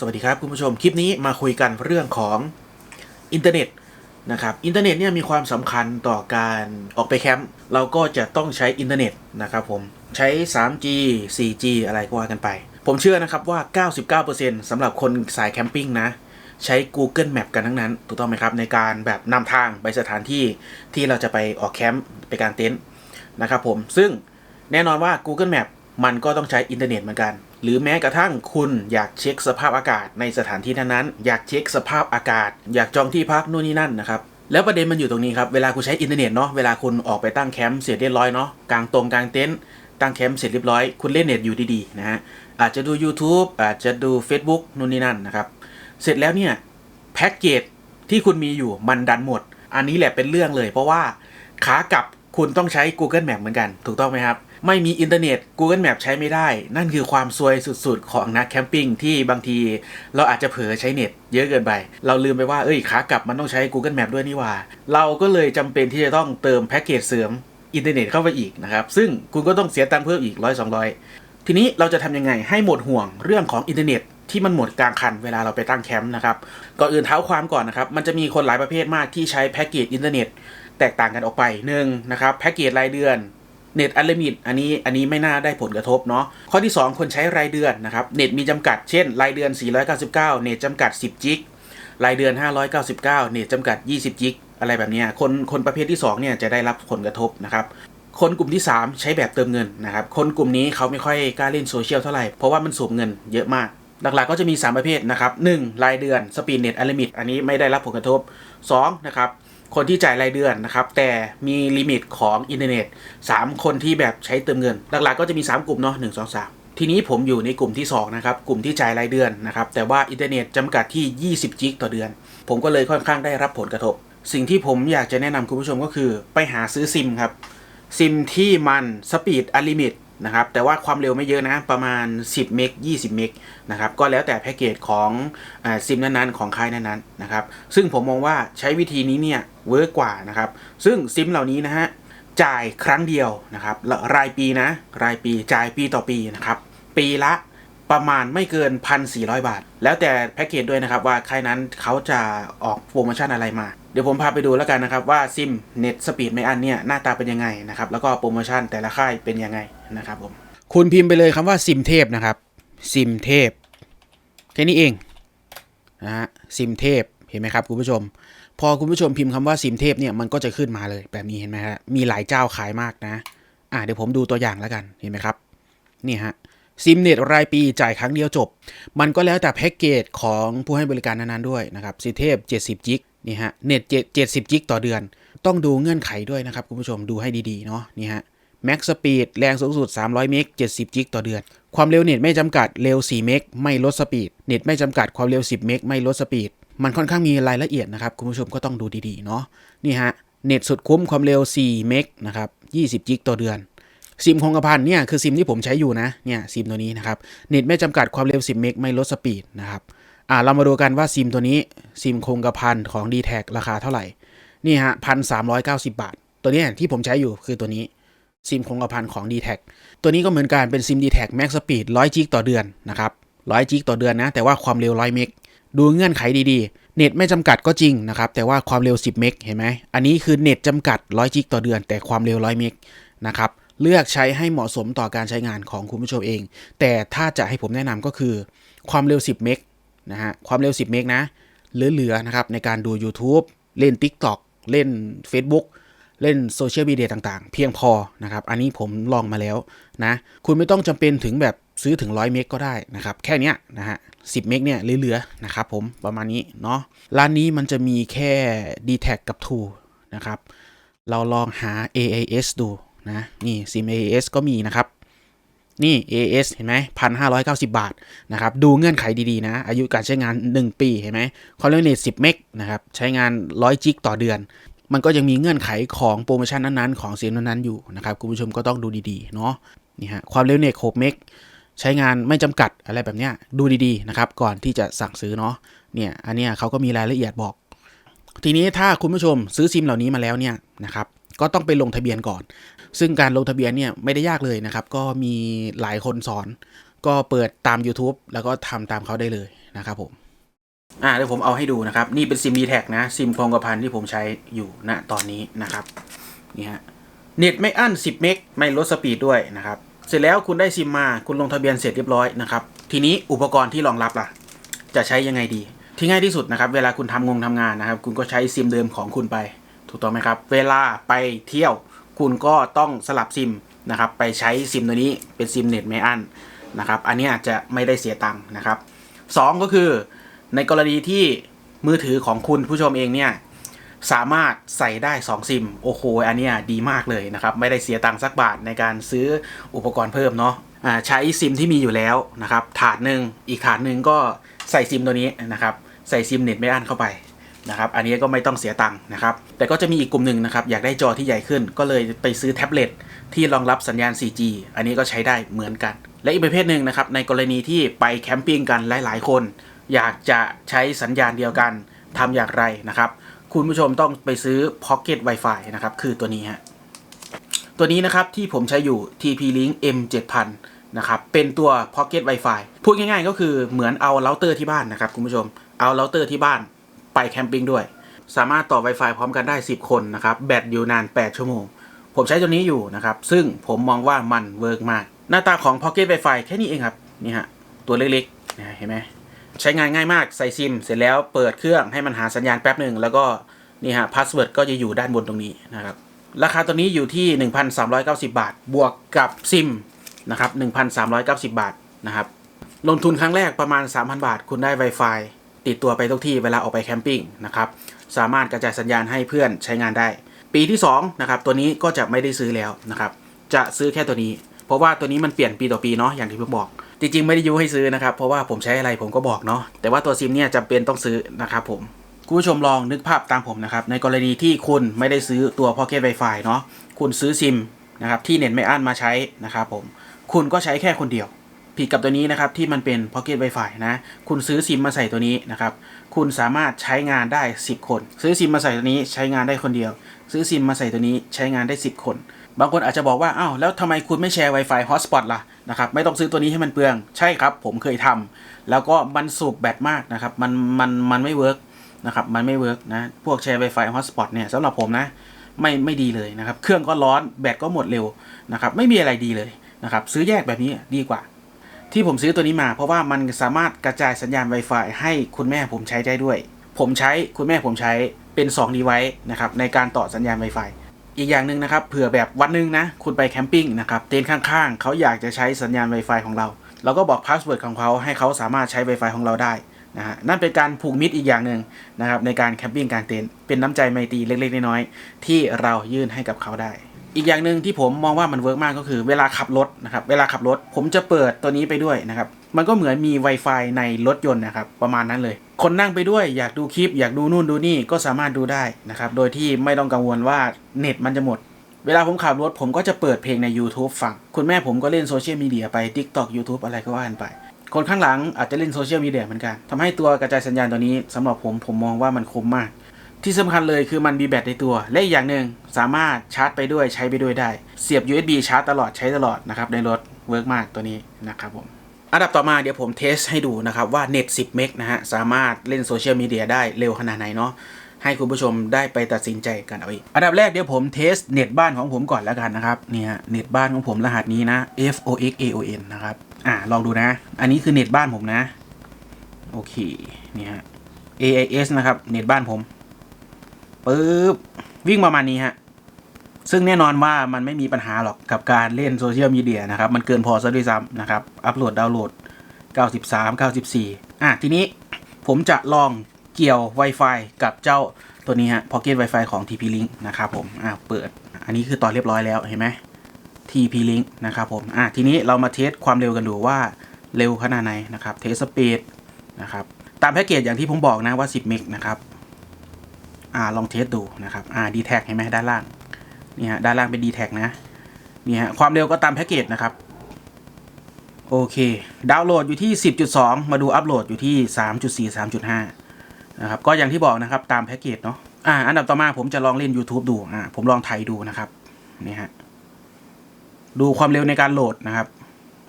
สวัสดีครับคุณผู้ชมคลิปนี้มาคุยกันเรื่องของอินเทอร์เน็ตนะครับอินเทอร์เน็ตเนี่ยมีความสำคัญต่อการออกไปแคมป์เราก็จะต้องใช้อินเทอร์เน็ตนะครับผมใช้ 3G 4G อะไรก็ว่ากันไป ผมเชื่อนะครับว่า 99%สำหรับคนสายแคมปิ้งนะใช้ Google Map กันทั้งนั้น ถูกต้องไหมครับ ในการแบบนำทางไปสถานที่ที่เราจะไปออกแคมป์ไปกางเต็นท์นะครับผมซึ่งแน่นอนว่า Google Map มันก็ต้องใช้อินเทอร์เน็ตเหมือนกัน หรือแม้กระทั่งคุณอยากเช็คสภาพอากาศในสถานที่นั้นๆ อยากเช็คสภาพอากาศ อยากจองที่พักนู่นนี่นั่นนะครับ แล้วประเด็นมันอยู่ตรงนี้ครับ เวลาคุณใช้อินเทอร์เน็ตเนาะ เวลาคุณออกไปตั้งแคมป์เสร็จเรียบร้อยเนาะกางตรงกางเต็นท์ ตั้งแคมป์เสร็จเรียบร้อย คุณเล่นเน็ตอยู่ดีๆนะฮะ อาจจะดู YouTube อาจจะดู Facebook นู่นนี่นั่นนะครับ เสร็จแล้วเนี่ยแพ็กเกจที่คุณมีอยู่มันดันหมด อันนี้แหละเป็นเรื่องเลย เพราะว่าขากลับคุณต้องใช้ Google Map เหมือนกัน ถูกต้องไหมครับ ไม่มีอินเทอร์เน็ต Google Map ใช้ไม่ได้ นั่นคือความซวยสุดๆ ของนักแคมปิ้งที่บางทีเราอาจจะเผลอใช้เน็ตเยอะเกินไป เราลืมไปว่า เอ้ยขากลับมันต้องใช้ Google Map ด้วยนี่ว่า เราก็เลยจำเป็นที่จะต้องเติมแพ็กเกจเสริมอินเทอร์เน็ตเข้าไปอีกนะครับ ซึ่งคุณก็ต้องเสียตังค์เพิ่มอีกร้อยสองร้อยทีนี้เราจะทำยังไงให้หมดห่วงเรื่องของอินเทอร์เน็ตที่มันหมดกลางคันเวลาเราไปตั้งแคมป์นะครับ ก่อนอื่นเท้าความก่อนนะครับ มันจะมีคนหลายประเภทมากที่ใช้แพ็กเกจอินเทอร์เน็ตแตกต่างกันออกไปหนึ่งนะครับแพ็กเกจรายเดือน เน็ตอัลลิมิตอันนี้อันนี้ไม่น่าได้ผลกระทบเนาะข้อที่ 2 คนใช้รายเดือนนะครับเน็ตมีจำกัดเช่น รายเดือน 499 เน็ตจำกัด 10 จิกรายเดือน 599 เน็ตจำกัด 20 จิกอะไรแบบเนี้ยคนคนประเภทที่2เนี่ยจะได้รับผลกระทบนะครับคนกลุ่มที่ 3 ใช้แบบเติมเงินนะครับ คนกลุ่มนี้เขาไม่ค่อยกล้าเล่นโซเชียลเท่าไหร่ เพราะว่ามันสูบเงินเยอะมาก หลักๆก็จะมี 3 ประเภทนะครับ 1. รายเดือนสปีดเน็ตอ l ลิมิตอันนี้ไม่ได้รับผลกระทบ 2. นะครับ คนที่จ่ายรายเดือนนะครับ แต่มีลิมิตของอินเทอร์เน็ต 3 คนที่แบบใช้เติมเงิน หลักๆ ก็จะมี 3 กลุ่มเนาะ1 2 3ทีนี้ผมอยู่ในกลุ่มที่ 2 นะครับ กลุ่มที่จ่ายรายเดือนนะครับ แต่ว่าอินเทอร์เน็ตจำกัดที่ 20 จิกต่อเดือน ผมก็เลยค่อนข้างได้รับผลกระทบ สิ่งที่ผมอยากจะแนะนำคุณผู้ชมก็คือ ไปหาซื้อซิมครับ ซิมที่มันสปีดอลิมิต นะครับ แต่ว่าความเร็วไม่เยอะนะ ประมาณ 10 เมก 20 เมกนะครับ ก็แล้วแต่แพ็กเกจของซิมนั้นๆ ของค่ายนั้นๆ นะครับ ซึ่งผมมองว่าใช้วิธีนี้เนี่ยเวิร์กกว่านะครับ ซึ่งซิมเหล่านี้นะฮะ จ่ายครั้งเดียวนะครับ รายปีนะ รายปี จ่ายปีต่อปีนะครับ ปีละประมาณไม่เกิน 1,400 บาท แล้วแต่แพ็กเกจด้วยนะครับว่าค่ายนั้นเขาจะออกโปรโมชั่นอะไรมา เดี๋ยวผมพาไปดูแล้วกันนะครับว่าซิมเน็ตสปีดไม่อันเนี่ยหน้าตาเป็นยังไงนะครับ แล้วก็โปรโมชั่นแต่ละค่ายเป็นยังไง นะครับผมคุณพิมพ์ไปเลยคำว่าซิมเทพนะครับซิมเทพแค่นี้เองนะฮะซิมเทพเห็นไหมครับคุณผู้ชม พอคุณผู้ชมพิมพ์คำว่าซิมเทพเนี่ยมันก็จะขึ้นมาเลยแบบนี้เห็นไหมฮะมีหลายเจ้าขายมากนะอ่าเดี๋ยวผมดูตัวอย่างแล้วกันเห็นไหมครับนี่ฮะซิมเน็ตรายปีจ่ายครั้งเดียวจบ มันก็แล้วแต่แพ็กเกจของผู้ให้บริการนั้นๆด้วยนะครับซิมเทพ 70 จิกนี่ฮะเน็ต70 จิกต่อเดือน ต้องดูเงื่อนไขด้วยนะครับคุณผู้ชมดูให้ดีๆเนาะนี่ฮะ แม็กสปีดแรงสูงสุด 300 เมก 70 จิกต่อเดือน ความเร็วเน็ตไม่จำกัด เร็ว 4 เมก ไม่ลดสปีด เน็ตไม่จำกัด ความเร็ว 10 เมก ไม่ลดสปีด มันค่อนข้างมีรายละเอียดนะครับ คุณผู้ชมก็ต้องดูดีๆ เนาะ นี่ฮะ เน็ตสุดคุ้ม ความเร็ว 4 เมกนะครับ 20 จิกต่อเดือน ซิมคงกระพันเนี่ยคือซิมที่ผมใช้อยู่นะ เนี่ยซิมตัวนี้นะครับ เน็ตไม่จำกัด ความเร็ว 10 เมก ไม่ลดสปีดนะครับ อ่า เรามาดูกันว่าซิมตัวนี้ ซิมคงกระพันของ d t แทราคาเท่าไหร่ นี่ฮะพันสามบาท ตัวนี้ที่ผมใช้อยู่คือตัวนี้ ซิมคงกระพันของ d t แทตัวนี้ก็เหมือนกันเป็นซิม d t แท Max Speed 100จิกต่อเดือนนะครับ100จิกต่อเดือนนะ แต่ว่าความเร็ว 100 เมกดูเงื่อนไขดีๆ เน็ตไม่จำกัดก็จริงนะครับ แต่ว่าความเร็ว 10 เมกเห็นไหม อันนี้คือเน็ตจำกัด 100จิกต่อเดือน แต่ความเร็ว 100 เมกนะครับ เลือกใช้ให้เหมาะสมต่อการใช้งานของคุณผู้ชมเอง แต่ถ้าจะให้ผมแนะนำก็คือ ความเร็ว 10 เมกนะฮะ ความเร็ว 10 เมกนะ เหลือๆนะครับในการดู YouTube เล่น TikTok เล่น Facebook เล่นโซเชียลมีเดียต่างๆ เพียงพอนะครับ อันนี้ผมลองมาแล้วนะ คุณไม่ต้องจำเป็นถึงแบบซื้อถึง 100 เมกก็ได้นะครับ แค่นี้นะฮะ10เมกเนี่ยเหลือๆนะครับผมประมาณนี้เนาะร้านนี้มันจะมีแค่ d t แทกับ True นะครับ เราลองหา AAS ดูนะ นี่ซิม AAS ก็มีนะครับนี่ AS เห็นไหมพันห้าร้อยเก้าสิบาทนะครับ ดูเงื่อนไขดีๆนะ อายุการใช้งาน 1 ปี เห็นไหมเขาเรียกเน็ต10เมกนะครับ ใช้งาน 100 จิกต่อเดือน มันก็ยังมีเงื่อนไขของโปรโมชั่นนั้นๆ ของเสียงนั้นๆอยู่นะครับคุณผู้ชมก็ต้องดูดีๆเนาะนี่ฮะความเร็วเน็ต6เมกใช้งานไม่จำกัดอะไรแบบเนี้ยดูดีๆนะครับก่อนที่จะสั่งซื้อเนาะเนี่ยอันเนี้ยเขาก็มีรายละเอียดบอก ทีนี้ถ้าคุณผู้ชมซื้อซิมเหล่านี้มาแล้วเนี่ยนะครับก็ต้องไปลงทะเบียนก่อน ซึ่งการลงทะเบียนเนี่ยไม่ได้ยากเลยนะครับ ก็มีหลายคนสอน ก็เปิดตาม YouTube แล้วก็ทำตามเขาได้เลยนะครับผม อ่าเดี๋ยวผมเอาให้ดูนะครับ นี่เป็นซิม d t แท็นะซิมคงกระพันที่ผมใช้อยู่ณตอนนี้นะครับนี่ฮะเน็ตไม่อั้น 10 เมกไม่ลดสปีดด้วยนะครับ เสร็จแล้วคุณได้ซิมมาคุณลงทะเบียนเสร็จเรียบร้อยนะครับ ทีนี้อุปกรณ์ที่รองรับล่ะ จะใช้ยังไงดี ที่ง่ายที่สุดนะครับ เวลาคุณทำงงทำงานนะครับ คุณก็ใช้ซิมเดิมของคุณไป ถูกต้องไหมครับ เวลาไปเที่ยว คุณก็ต้องสลับซิมนะครับ ไปใช้ซิมตัวนี้เป็นซิมเน็ตไม่อั้นนะครับ อันนี้อาจจะไม่ได้เสียตังค์นะครับสองก็คือ ในกรณีที่มือถือของคุณผู้ชมเองเนี่ยสามารถใส่ได้ 2 ซิม โอ้โห อันเนี้ยดีมากเลยนะครับ ไม่ได้เสียตังค์สักบาทในการซื้ออุปกรณ์เพิ่มเนาะใช้ซิมที่มีอยู่แล้วนะครับ ถาดหนึ่งอีกถาดหนึ่งก็ใส่ซิมตัวนี้นะครับ ใส่ซิมเน็ตไม่อั้นเข้าไปนะครับ อันนี้ก็ไม่ต้องเสียตังค์นะครับ แต่ก็จะมีอีกกลุ่มหนึ่งนะครับ อยากได้จอที่ใหญ่ขึ้น ก็เลยไปซื้อแท็บเล็ตที่รองรับสัญญาณ 4G อันนี้ก็ใช้ได้เหมือนกัน และอีกประเภทหนึ่งนะครับ ในกรณีที่ไปแคมปิ้งกันหลาย ๆ คน อยากจะใช้สัญญาณเดียวกันทำอย่างไรนะครับ คุณผู้ชมต้องไปซื้อ Pocket Wi-Fi นะครับ คือตัวนี้ฮะตัวนี้นะครับที่ผมใช้อยู่ TP-Link M7000 นะครับ เป็นตัว Pocket Wi-Fi พูดง่ายๆ ก็คือเหมือนเอาเราเตอร์ที่บ้านนะครับคุณผู้ชมเอาเราเตอร์ที่บ้านไปแคมปิ้งด้วย สามารถต่อ Wi-Fi พร้อมกันได้ 10 คนนะครับ แบตอยู่นาน 8 ชั่วโมง ผมใช้ตัวนี้อยู่นะครับ ซึ่งผมมองว่ามันเวิร์กมาก หน้าตาของ Pocket Wi-Fi แค่นี้เองครับ นี่ฮะ ตัวเล็กๆนะเห็นไหม ใช้งานง่ายมากใส่ซิม เสร็จแล้วเปิดเครื่องให้มันหาสัญญาณแป๊บหนึ่งแล้วก็นี่ฮะพาสเวิร์ดก็จะอยู่ด้านบนตรงนี้นะครับ ราคาตัวนี้อยู่ที่ 1,390 บาท บวกกับซิมนะครับ1,390 บาทนะครับลงทุนครั้งแรกประมาณ 3,000 บาท คุณได้ Wi-Fi ติดตัวไปทุกที่เวลาออกไปแคมปิ้งนะครับสามารถกระจายสัญญาณให้เพื่อนใช้งานได้ ปีที่2นะครับตัวนี้ก็จะไม่ได้ซื้อแล้วนะครับจะซื้อแค่ตัวนี้ เพราะว่าตัวนี้มันเปลี่ยนปีต่อปีเนาะอย่างที่ผมบอก จริงๆ ไม่ได้ยุให้ซื้อนะครับ เพราะว่าผมใช้อะไรผมก็บอกเนาะแต่ว่าตัวซิมเนี่ยจำเป็นต้องซื้อนะครับผมคุณผู้ชมลองนึกภาพตามผมนะครับ ในกรณีที่คุณไม่ได้ซื้อตัว Pocket Wi-Fi เนาะคุณซื้อซิมนะครับที่เน็ตไม่อั้นมาใช้นะครับผมคุณก็ใช้แค่คนเดียว ผิดกับตัวนี้นะครับที่มันเป็น Pocket Wi-Fi นะ คุณซื้อซิมมาใส่ตัวนี้นะครับ คุณสามารถใช้งานได้ 10 คน ซื้อซิมมาใส่ตัวนี้ใช้งานได้คนเดียว ซื้อซิมมาใส่ตัวนี้ใช้งานได้ 10 คน บางคนอาจจะบอกว่า อ้าว แล้วทำไมคุณไม่แชร์ Wi-Fi Hotspot ล่ะนะครับ ไม่ต้องซื้อตัวนี้ให้มันเปลือง ใช่ครับ ผมเคยทำ แล้วก็มันสูบแบตมากนะครับ มัน มัน มันไม่เวิร์กนะครับ มันไม่เวิร์กนะ พวกแชร์ Wi-Fi Hotspot เนี่ยสำหรับผมนะ ไม่ ไม่ดีเลยนะครับ เครื่องก็ร้อน แบตก็หมดเร็วนะครับ ไม่มีอะไรดีเลยนะครับ ซื้อแยกแบบนี้ดีกว่า ที่ผมซื้อตัวนี้มาเพราะว่ามันสามารถกระจายสัญญาณ Wi-Fi ให้คุณแม่ผมใช้ได้ด้วย ผมใช้คุณแม่ผมใช้เป็น2 device นะครับในการต่อสัญญาณ Wi-Fi อีกอย่างหนึ่งนะครับเผื่อแบบวันหนึงนะ คุณไปแคมปิ้งนะครับเต็นท์ข้างๆ เขาอยากจะใช้สัญญาณ Wi-Fi ของเรา เราก็บอกพาสเวิร์ดของเขาให้เขาสามารถใช้ Wi-Fi ของเราได้นะฮะนั่นเป็นการผูกมิตรอีกอย่างหนึ่งนะครับในการแคมปิ้งกลางเต็นท์เป็นน้ำใจไมตรีเล็กๆน้อยๆที่เรายื่นให้กับเขาได้ อีกอย่างหนึ่งที่ผมมองว่ามันเวิร์กมากก็คือเวลาขับรถนะครับ เวลาขับรถผมจะเปิดตัวนี้ไปด้วยนะครับ มันก็เหมือนมี Wi-Fi ในรถยนต์นะครับ ประมาณนั้นเลย คนนั่งไปด้วยอยากดูคลิป อยากดูนู่นดูนี่ก็สามารถดูได้นะครับ โดยที่ไม่ต้องกังวลว่าเน็ตมันจะหมด เวลาผมขับรถผมก็จะเปิดเพลงใน YouTube ฟัง คุณแม่ผมก็เล่นโซเชียลมีเดียไป TikTok YouTube อะไรก็ว่ากันไป คนข้างหลังอาจจะเล่นโซเชียลมีเดียเหมือนกันทำให้ตัวกระจายสัญญาณตัวนี้สำหรับผมผมมองว่ามันคุ้มมาก ที่สำคัญเลยคือมันมีแบตในตัว และอีกอย่างหนึ่งสามารถชาร์จไปด้วยใช้ไปด้วยได้ เสียบ USB ชาร์จตลอดใช้ตลอดนะครับในรถเวิร์กมากตัวนี้นะครับผมอันดับต่อมาเดี๋ยวผมเทสให้ดูนะครับว่าเน็ต 10 เมกนะฮะ สามารถเล่นโซเชียลมีเดียได้เร็วขนาดไหนเนาะให้คุณผู้ชมได้ไปตัดสินใจกันเอาเองอันดับแรกเดี๋ยวผมเทสเน็ตบ้านของผมก่อนแล้วกันนะครับเนี่ยเน็ตบ้านของผมรหัสนี้นะ F O X A O N นะครับอ่าลองดูนะ อันนี้คือเน็ตบ้านผมนะ โอเคเนี่ย AIS นะครับ เน็ตบ้านผม ปึ๊บวิ่งประมาณนี้ฮะ ซึ่งแน่นอนว่ามันไม่มีปัญหาหรอกกับการเล่นโซเชียลมีเดียนะครับ มันเกินพอซะด้วยซ้ำนะครับ อัปโหลดดาวน์โหลด 93 94 อะ ทีนี้ผมจะลองเกี่ยว Wi-Fi กับเจ้าตัวนี้ฮะ Pocket Wi-Fi ของ TP-Link นะครับผม อะ เปิด อันนี้คือต่อเรียบร้อยแล้วเห็นไหม TP-Link นะครับผม อะ ทีนี้เรามาเทสความเร็วกันดูว่าเร็วขนาดไหนนะครับ เทสสปีดนะครับ ตามแพ็กเกจอย่างที่ผมบอกนะว่า 10 เมกนะครับ อ่าลองเทสดูนะครับอ่า d t แทเห็นไหมด้านล่างนี่ฮะด้านล่างเป็น d t แท็กนะนี่ฮะความเร็วก็ตามแพ็กเกจนะครับโอเค ดาวน์โหลดอยู่ที่ 10.2 มาดูอัปโหลดอยู่ที่ 3.4 3.5 นะครับ ก็อย่างที่บอกนะครับตามแพ็กเกจเนาะอ่าอันดับต่อมาผมจะลองเล่น YouTube ดูอ่าผมลองไทยดูนะครับนี่ฮะดูความเร็วในการโหลดนะครับ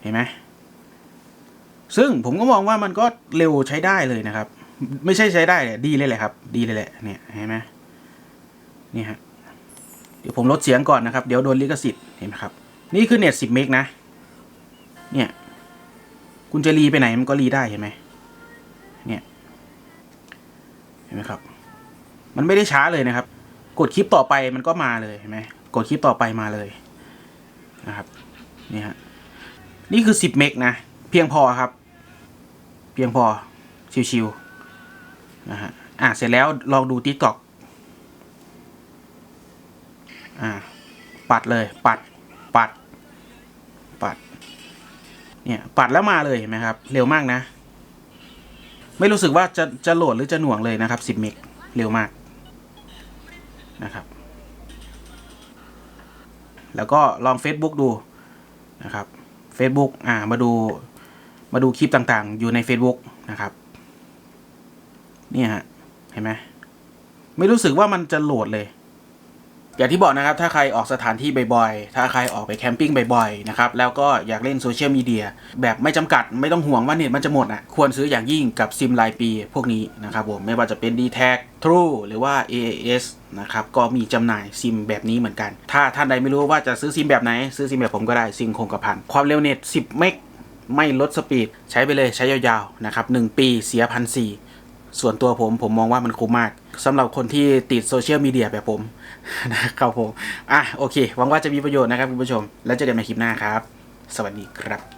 เห็นไหมซึ่งผมก็มองว่ามันก็เร็วใช้ได้เลยนะครับ ไม่ใช่ใช้ได้เลยดีเลยแหละครับ ดีเลยแหละเนี่ยเห็นไหมนี่ฮะเดี๋ยวผมลดเสียงก่อนนะครับ เดี๋ยวโดนลิขสิทธิ์เห็นไหมครับ นี่คือเน็ต10เมกนะ เนี่ย คุณจะรีไปไหนมันก็รีได้เห็นไหมเนี่ยเห็นไหมครับ มันไม่ได้ช้าเลยนะครับ กดคลิปต่อไปมันก็มาเลยเห็นไหมกดคลิปต่อไปมาเลยนะครับนี่ฮะนี่คือ 10 เมกนะ เพียงพอครับ เพียงพอ ชิวๆ นะฮะอะเสร็จแล้วลองดู t ิ k t o k อ่าปัดเลยปัดปัด ปัด เนี่ยปัดแล้วมาเลยเห็นไหมครับ เร็วมากนะ ไม่รู้สึกว่าจะจะโหลดหรือจะหน่วงเลยนะครับ10เมกเร็วมากนะครับ แล้วก็ลอง Facebook ดูนะครับ Facebook อ่ามาดูมาดูคลิปต่างๆ อยู่ใน Facebook นะครับ เนี่ยฮะ เห็นไหมไม่รู้สึกว่ามันจะโหลดเลย อย่างที่บอกนะครับ ถ้าใครออกสถานที่บ่อยๆ ถ้าใครออกไปแคมปิ้งบ่อยๆ นะครับ แล้วก็อยากเล่นโซเชียลมีเดียแบบไม่จำกัด ไม่ต้องห่วงว่าเน็ตมันจะหมดอะ ควรซื้ออย่างยิ่งกับซิมรายปีพวกนี้นะครับผม ไม่ว่าจะเป็น d t แท True หรือว่า AAS นะครับ ก็มีจำหน่ายซิมแบบนี้เหมือนกัน ถ้าท่านใดไม่รู้ว่าจะซื้อซิมแบบไหน ซื้อซิมแบบผมก็ได้ ซิมคงกระพัน ความเร็วเน็ต 10 เมก ไม่ลดสปีด ใช้ไปเลยใช้ยาวๆ นะครับ 1 ปีเสียพันสี่ ส่วนตัวผมผมมองว่ามันคุ้มมากสำหรับคนที่ติดโซเชียลมีเดียแบบผมนะครับผม อะโอเค หวังว่าจะมีประโยชน์นะครับคุณผู้ชม แล้วเจอกันใหม่คลิปหน้าครับ สวัสดีครับ